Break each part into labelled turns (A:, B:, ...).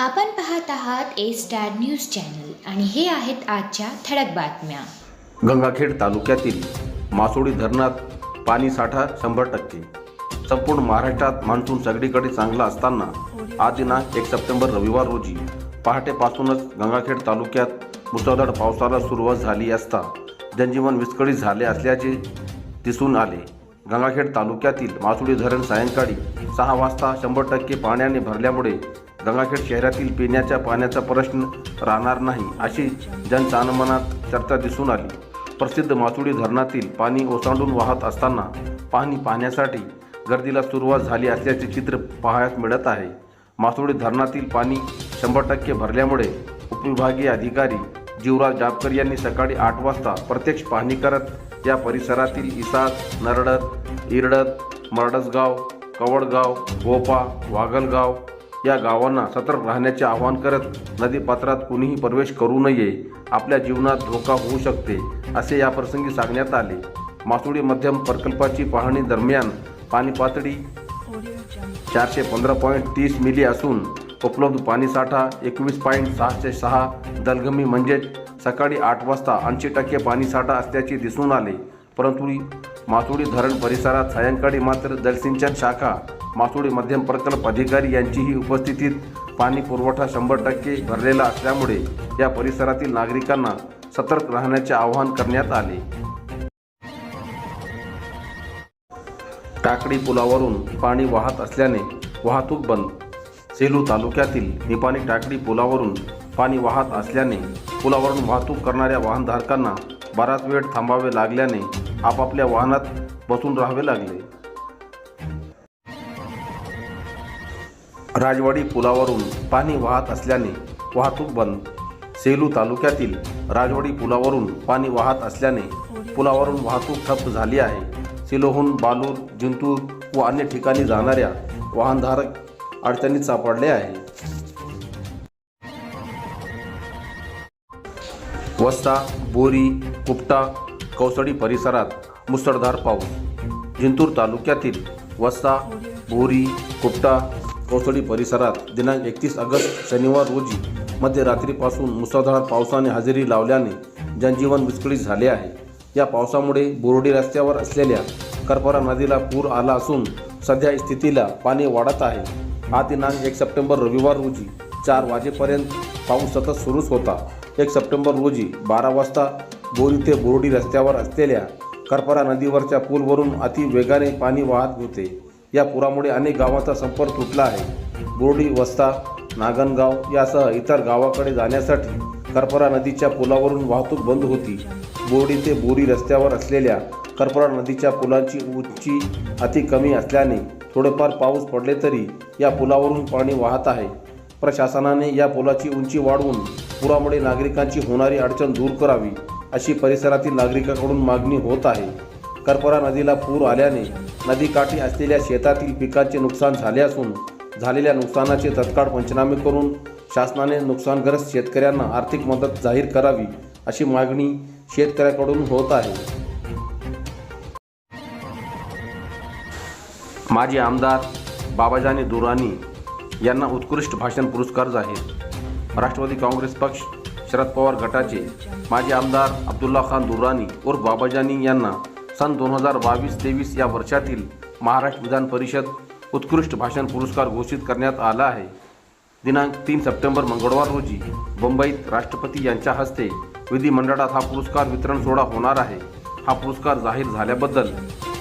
A: आपण पाहत आहात ए स्टार न्यूज चॅनल आणि हे आहेत आजच्या ठळक बातम्या.
B: गंगाखेड तालुक्यातील मासोळी धरणात पाणी साठा शंभर टक्के. संपूर्ण महाराष्ट्रात मान्सून सगळीकडे चांगला असताना आज दिनांक एक सप्टेंबर रविवार रोजी पहाटेपासूनच गंगाखेड तालुक्यात मुसळधार पावसाला सुरुवात झाली असता जनजीवन विस्कळीत झाले असल्याचे दिसून आले. गंगाखेड तालुक्यातील मासुळी धरण सायंकाळी सहा वाजता शंभर टक्के पाण्याने भरल्यामुळे गंगाखेड शहरातील पिण्याच्या पाण्याचा प्रश्न राहणार नाही अशी जनचानमनात चर्चा दिसून आली. प्रसिद्ध मासुळी धरणातील पाणी ओसांडून वाहत असताना पाणी पाहण्यासाठी गर्दीला सुरुवात झाली असल्याचे चित्र पाहायला मिळत आहे. मासुळी धरणातील पाणी शंभर टक्के भरल्यामुळे उपविभागीय अधिकारी जीवराज जापकर यांनी सकाळी आठ वाजता प्रत्यक्ष पाहणी करत या परिसरातील इसाद नरडत इरडत मरडसगाव कवडगाव गोपा वागलगाव या गावांना सतर्क राहण्याचे आवाहन करत नदीपात्रात कुणीही प्रवेश करू नये. आपल्या जीवनात धोका होऊ शकते असे या प्रसंगी सांगण्यात आले. मासुळी मध्यम प्रकल्पाची पाहणी दरम्यान पाणी पातळी चारशे पंधरा पॉईंट तीस मिली असून उपलब्ध पाणीसाठा एकवीस पॉईंट सहाशे सहा दलगमी म्हणजेच सकाळी आठ वाजता ऐंशी टक्के पाणीसाठा असल्याचे दिसून आले. परंतु मासुळी धरण परिसरात सायंकाळी मात्र जलसिंचन शाखा मासोळी मध्यम प्रकल्प अधिकारी यांचीही उपस्थितीत पाणी पुरवठा शंभर टक्के भरलेला असल्यामुळे या परिसरातील नागरिकांना सतर्क राहण्याचे आवाहन करण्यात आले. टाकडी पुलावरून पाणी वाहत असल्याने वाहतूक बंद. सेलू तालुक्यातील निपाणी टाकडी पुलावरून पाणी वाहत असल्याने पुलावरून वाहतूक करणाऱ्या वाहनधारकांना बराच वेळ थांबावे लागल्याने आपापल्या वाहनात बसून राहावे लागले. राजवाडी पुलावरून पाणी वाहत असल्याने वाहतूक बंद. सेलू तालुक्यातील राजवाडी पुलावरून पाणी वाहत असल्याने पुलावरून वाहतूक ठप्प झाली आहे. सेलोहून बालूर जिंतूर व अन्य ठिकाणी जाणाऱ्या वाहनधारक अडचणीत सापडले आहे वस्ता बोरी कुपटा कौसडी परिसरात मुसळधार पाऊस. जिंतूर तालुक्यातील वस्ता बोरी कुपटा कोसळी परिसरात दिनांक एकतीस ऑगस्ट शनिवार रोजी मध्यरात्रीपासून मुसळधार पावसाने हजेरी लावल्याने जनजीवन विस्कळीत झाले आहे. या पावसामुळे बोर्डी रस्त्यावर असलेल्या करपरा नदीला पूर आला असून सध्या स्थितीला पाणी वाढत आहे. हा दिनांक एक सप्टेंबर रविवार रोजी चार वाजेपर्यंत पाऊस सतत सुरूच होता. एक सप्टेंबर रोजी बारा वाजता बोरी ते बोर्डी रस्त्यावर असलेल्या करपरा नदीवरच्या पूलवरून अति वेगाने पाणी वाहत होते. या पुरामुळे अनेक गावांचा संपर्क तुटला आहे. बोर्डी वस्ता नागनगाव यासह इतर गावाकडे जाण्यासाठी करपरा नदीच्या पुलावरून वाहतूक बंद होती. बोर्डी ते बोरी रस्त्यावर असलेल्या करपरा नदीच्या पुलांची उंची अति कमी असल्याने थोडेफार पाऊस पडले तरी या पुलावरून पाणी वाहत आहे. प्रशासनाने या पुलाची उंची वाढवून पुरामुळे नागरिकांची होणारी अडचण दूर करावी अशी परिसरातील नागरिकांकडून मागणी होत आहे. करपरा नदीला पूर आल्याने नदीकाठी असलेल्या शेतातील पिकांचे नुकसान झाले असून झालेल्या नुकसानाचे तत्काळ पंचनामे करून शासनाने नुकसानग्रस्त शेतकऱ्यांना आर्थिक मदत जाहीर करावी अशी मागणी शेतकऱ्याकडून होत आहे. माजी आमदार बाबाजानी दुरानी यांना उत्कृष्ट भाषण पुरस्कार जाहीर. राष्ट्रवादी काँग्रेस पक्ष शरद पवार गटाचे माजी आमदार अब्दुल्ला खान दुरानी उर्फ बाबाजानी यांना सन दोन हजार बावीस तेवीस या वर्षातील महाराष्ट्र विधान परिषद उत्कृष्ट भाषण पुरस्कार घोषित करण्यात आला आहे. दिनांक तीन सप्टेंबर मंगळवार रोजी मुंबईत राष्ट्रपती यांच्या हस्ते विधिमंडळात हा पुरस्कार वितरण सोहळा होणार आहे. हा पुरस्कार जाहीर झाल्याबद्दल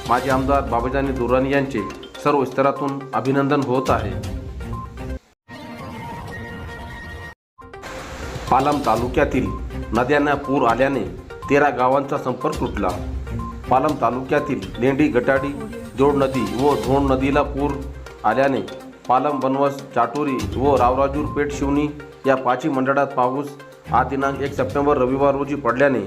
B: माजी आमदार बाबाजानी दुरानी यांचे सर्व स्तरातून अभिनंदन होत आहे. पालम तालुक्यातील नद्यांना पूर आल्याने तेरा गावांचा संपर्क तुटला. पालम तालुक्यातील लेंडी गटाडी जोड नदी व धोण नदीला पूर आल्याने पालम बनवस चाटोरी व रावराजूर पेठ शिवणी या पाचही मंडळात पाऊस आज दिनांक एक सप्टेंबर रविवार रोजी पडल्याने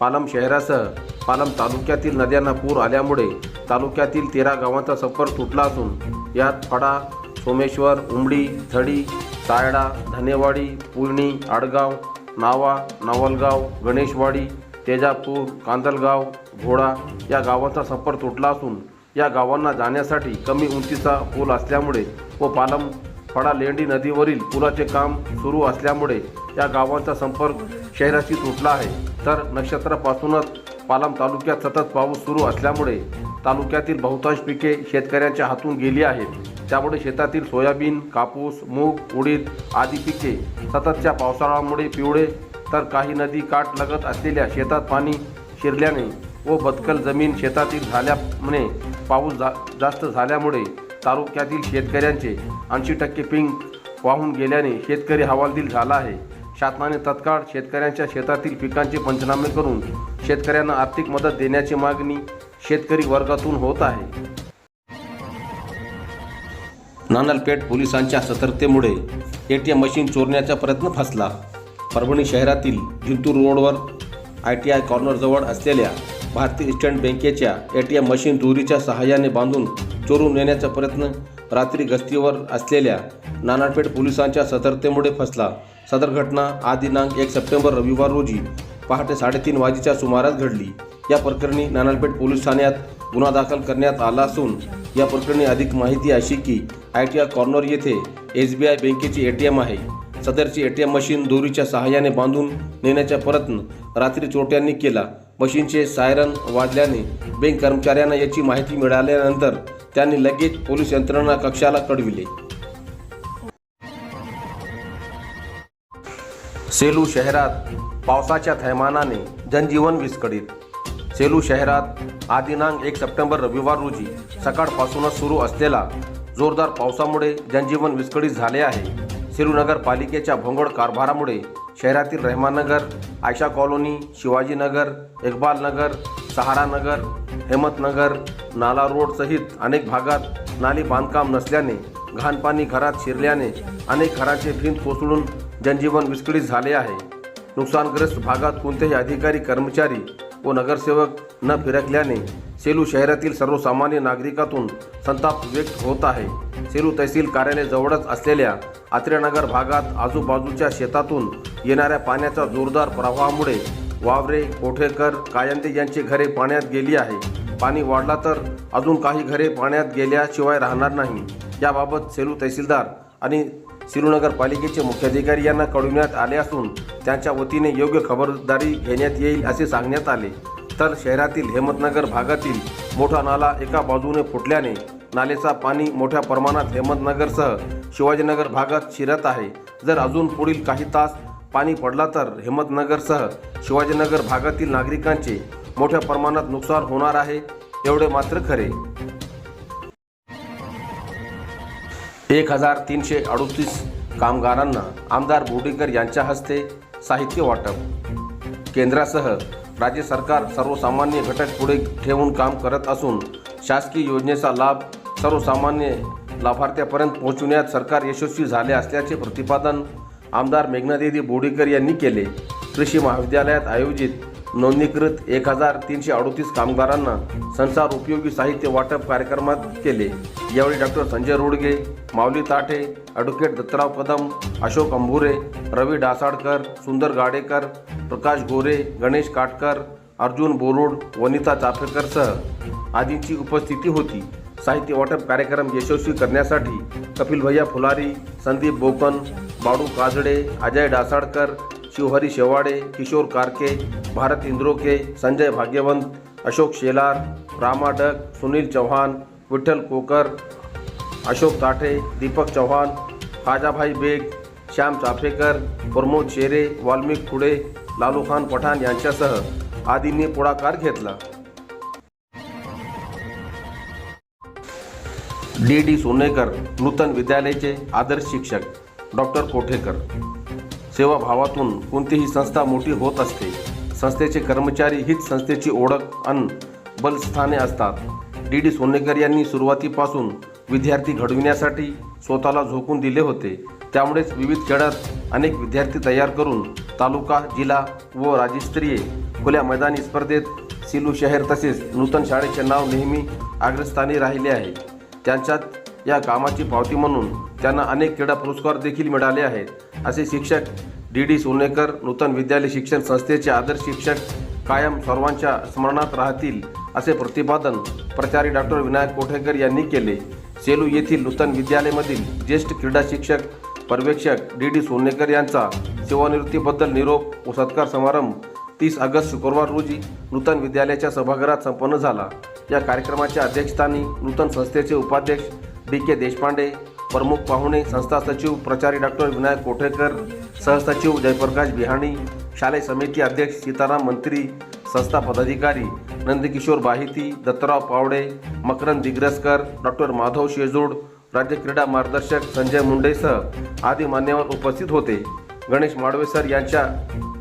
B: पालम शहरासह पालम तालुक्यातील नद्यांना पूर आल्यामुळे तालुक्यातील तेरा गावांचा संपर्क तुटला असून यात फडा सोमेश्वर उमडी थडी सायडा धनेवाडी पुळणी आडगाव नावा नवलगाव गणेशवाडी तेजापूर कांदलगाव घोडा या गावांचा संपर्क तुटला असून या गावांना जाण्यासाठी कमी उंचीचा पूल असल्यामुळे व पालम फडा लेंडी नदीवरील पुलाचे काम सुरू असल्यामुळे या गावांचा संपर्क शहराशी तुटला आहे. तर नक्षत्रापासूनच पालम तालुक्यात सतत पाऊस सुरू असल्यामुळे तालुक्यातील बहुतांश पिके शेतकऱ्यांच्या हातून गेली आहेत. त्यामुळे शेतातील सोयाबीन कापूस मूग उडीद आदी पिके सततच्या पावसाळ्यामुळे पिवळे तर काही नदी काठ लगत असलेल्या शेतात पाणी शिरल्याने व बदकल जमीन शेतातील झाल्यामुळे पाऊस जा जास्त झाल्यामुळे तालुक्यातील शेतकऱ्यांचे ऐंशी टक्के पीक वाहून गेल्याने शेतकरी हवालदिल झाला आहे. शासनाने तत्काळ शेतकऱ्यांच्या शेतातील पिकांचे पंचनामे करून शेतकऱ्यांना आर्थिक मदत देण्याची मागणी शेतकरी वर्गातून होत आहे. नानलपेठ पोलिसांच्या सतर्कतेमुळे ए टी एम मशीन चोरण्याचा प्रयत्न फसला. परभणी शहरातील जिंतूर रोडवर आय टी आय कॉर्नरजवळ असलेल्या भारतीय स्टेट बँकेच्या ए टी एम मशीन दोरीच्या सहाय्याने बांधून चोरून नेण्याचा प्रयत्न रात्री गस्तीवर असलेल्या नानापेठ पोलिसांच्या सतर्कतेमुळे फसला. सदर घटना आज दिनांक एक सप्टेंबर रविवार रोजी पहाटे साडेतीन वाजेच्या सुमारास घडली. या प्रकरणी नानालपेठ पोलीस ठाण्यात गुन्हा दाखल करण्यात आला असून या प्रकरणी अधिक माहिती अशी की आय टी आय कॉर्नर येथे एस बी आय बँकेची ए टी एम आहे. सदरची ए टी एम मशीन दोरीच्या सहाय्याने बांधून नेण्याचा प्रयत्न रात्री चोरट्यांनी केला. मशीनचे सायरन वाजल्याने बँक कर्मचाऱ्यांना याची माहिती मिळाल्यानंतर त्यांनी लगेच पोलीस यंत्रणा कक्षाला कळविले सेलू शहरात पावसाच्या थैमानाने जनजीवन विस्कळीत. सेलू शहरात आज दिनांक एक सप्टेंबर रविवार रोजी सकाळपासूनच सुरू असलेला जोरदार पावसामुळे जनजीवन विस्कळीत झाले आहे. सेलू पालिकेच्या भोंगळ कारभारामुळे शहरातील रहमाननगर आयशा कॉलोनी शिवाजीनगर इकबाल नगर सहारा नगर हेमतनगर नाला रोड सहित अनेक भागात नाली बांधकाम नसल्याने घाणपाणी घरात शिरल्याने अनेक घरांचे भिंत कोसळून जनजीवन विस्कळीत झाले आहे. नुकसानग्रस्त भागात कोणतेही अधिकारी कर्मचारी व नगरसेवक न फिरकल्याने सेलू शहरातील सर्वसामान्य नागरिकातून संताप व्यक्त होत आहे. सेलू तहसील कार्यालय जवळच असलेल्या आत्र्यानगर भागात आजूबाजूच्या शेतातून येणाऱ्या पाण्याच्या जोरदार प्रवाहामुळे वावरे कोठेकर कायंदे यांची घरे पाण्यात गेली आहे. पाणी वाढला तर अजून काही घरे पाण्यात गेल्याशिवाय राहणार नाही. याबाबत सेलू तहसीलदार आणि सिरूनगर पालिकेचे मुख्याधिकारी यांना कळविण्यात आले असून त्यांच्या वतीने योग्य खबरदारी घेण्यात येईल असे सांगण्यात आले. तर शहरातील हेमतनगर भागातील मोठा नाला एका बाजूने फुटल्याने नालेचा पाणी मोठ्या प्रमाणात हेमतनगरसह शिवाजीनगर भागात शिरत आहे. जर अजून पुढील काही तास पाणी पडला तर हेमतनगरसह शिवाजीनगर भागातील नागरिकांचे मोठ्या प्रमाणात नुकसान होणार आहे. एवढे मात्र खरे. एक हजार तीनशे अडुतीस कामगारांना आमदार बोडेकर यांच्या हस्ते साहित्य वाटप. केंद्रासह राज्य सरकार सर्वसामान्य घटक पुढे ठेवून काम करत असून शासकीय योजनेचा लाभ सर्वसामान्य लाभार्थ्यापर्यंत पोहोचविण्यात सरकार यशस्वी झाले असल्याचे प्रतिपादन आमदार मेघनादेवी बोडेकर यांनी केले. कृषी महाविद्यालयात आयोजित नोंदणीकृत एक हजार तीनशे अडोतीस कामगारांना संसार उपयोगी साहित्य वाटप कार्यक्रमात केले. यावेळी डॉक्टर संजय रोडगे माऊली ताठे ॲडव्होकेट दत्तराव कदम अशोक अंभुरे रवी डासाळकर सुंदर गाडेकर प्रकाश गोरे गणेश काटकर अर्जुन बोरुड वनिता चाफेकरसह आदींची उपस्थिती होती. साहित्य वाटप कार्यक्रम यशस्वी करण्यासाठी कपिल भैया फुलारी संदीप बोकन बाडू काजडे अजय डासाळकर शिवहरी शेवाडे किशोर कारके भारत इंद्रोके संजय भाग्यवंत अशोक शेलार रामा डक सुनील चव्हाण विठ्ठल कोकर अशोक ताठे दीपक चव्हाण खाजाभाई बेग श्याम चाफेकर प्रमोद शेरे वाल्मिक खुडे लालूखान पठाण यांच्यासह आदींनी पुढाकार घेतला. डी डी सोनेकर नूतन विद्यालयाचे आदर्श शिक्षक डॉक्टर कोठेकर. सेवाभावातून कोणतीही संस्था मोठी होत असते. संस्थेचे कर्मचारी हीच संस्थेची ओळख अन बलस्थाने असतात. डी डी सोनेकर यांनी सुरुवातीपासून विद्यार्थी घडविण्यासाठी स्वतःला झोकून दिले होते. त्यामुळेच विविध खेळात अनेक विद्यार्थी तयार करून तालुका जिल्हा व राज्यस्तरीय खुल्या मैदानी स्पर्धेत सिलू शहर तसेच नूतन शाळेचे नाव नेहमी अग्रस्थानी राहिले आहे. त्यांच्यात या कामाची पावती म्हणून त्यांना अनेक क्रीडा पुरस्कार देखील मिळाले आहेत. असे शिक्षक डी डी सोनेकर नूतन विद्यालय शिक्षण संस्थेचे आदर्श शिक्षक कायम सर्वांच्या स्मरणात राहतील असे प्रतिपादन प्राचार्य डॉक्टर विनायक कोठेकर यांनी केले. सेलू येथील नूतन विद्यालयामधील ज्येष्ठ क्रीडा शिक्षक पर्यवेक्षक डी डी सोनेकर यांचा सेवानिवृत्तीबद्दल निरोप व सत्कार समारंभ तीस ऑगस्ट शुक्रवार रोजी नूतन विद्यालयाच्या सभागृहात संपन्न झाला. या कार्यक्रमाच्या अध्यक्षस्थानी नूतन संस्थेचे उपाध्यक्ष डी के देशपांडे प्रमुख पाहुणे संस्था सचिव प्रचारी डॉक्टर विनायक कोठेकर सहसचिव जयप्रकाश बिहाणी शालेय समिती अध्यक्ष सीताराम मंत्री संस्था पदाधिकारी नंदकिशोर बाहिती दत्तराव पावडे मकरंद दिग्रसकर डॉक्टर माधव शेजूड राज्य क्रीडा मार्गदर्शक संजय मुंडेसह आदी मान्यवर उपस्थित होते. गणेश माडवेसर यांच्या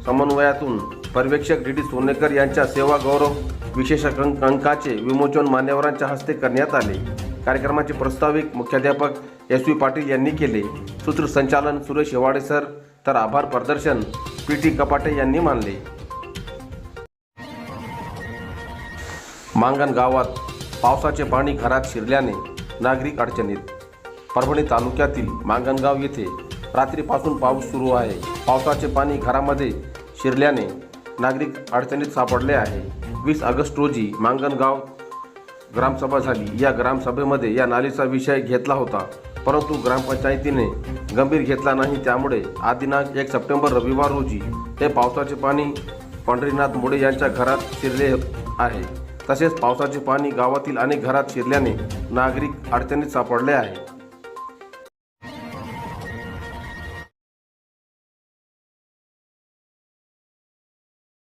B: समन्वयातून पर्यवेक्षक डी डी सोनेकर यांच्या सेवा गौरव विशेष अंकाचे विमोचन मान्यवरांच्या हस्ते करण्यात आले. कार्यक्रमाचे प्रस्ताविक मुख्याध्यापक एस व्ही पाटील यांनी केले. सूत्रसंचालन सुरेश हेवाडे सर तर आभार प्रदर्शन पी टी कपाटे यांनी मानले. मांगण गावात पावसाचे पाणी घरात शिरल्याने नागरिक अडचणीत. परभणी तालुक्यातील मांगणगाव येथे रात्रीपासून पाऊस सुरू आहे. पावसाचे पाणी घरामध्ये शिरल्याने नागरिक अडचणीत सापडले आहे. वीस ऑगस्ट रोजी मांगणगाव ग्रामसभा झाली. या ग्रामसभेमध्ये या नालीचा विषय घेतला होता. परंतु ग्रामपंचायतीने गंभीर घेतला नाही. त्यामुळे आज दिनांक एक सप्टेंबर रविवार रोजी हे पावसाचे पाणी पंढरीनाथ मुडे यांच्या घरात शिरले आहे. तसेच पावसाचे पाणी गावातील अनेक घरात शिरल्याने नागरिक अडचणीत सापडले आहे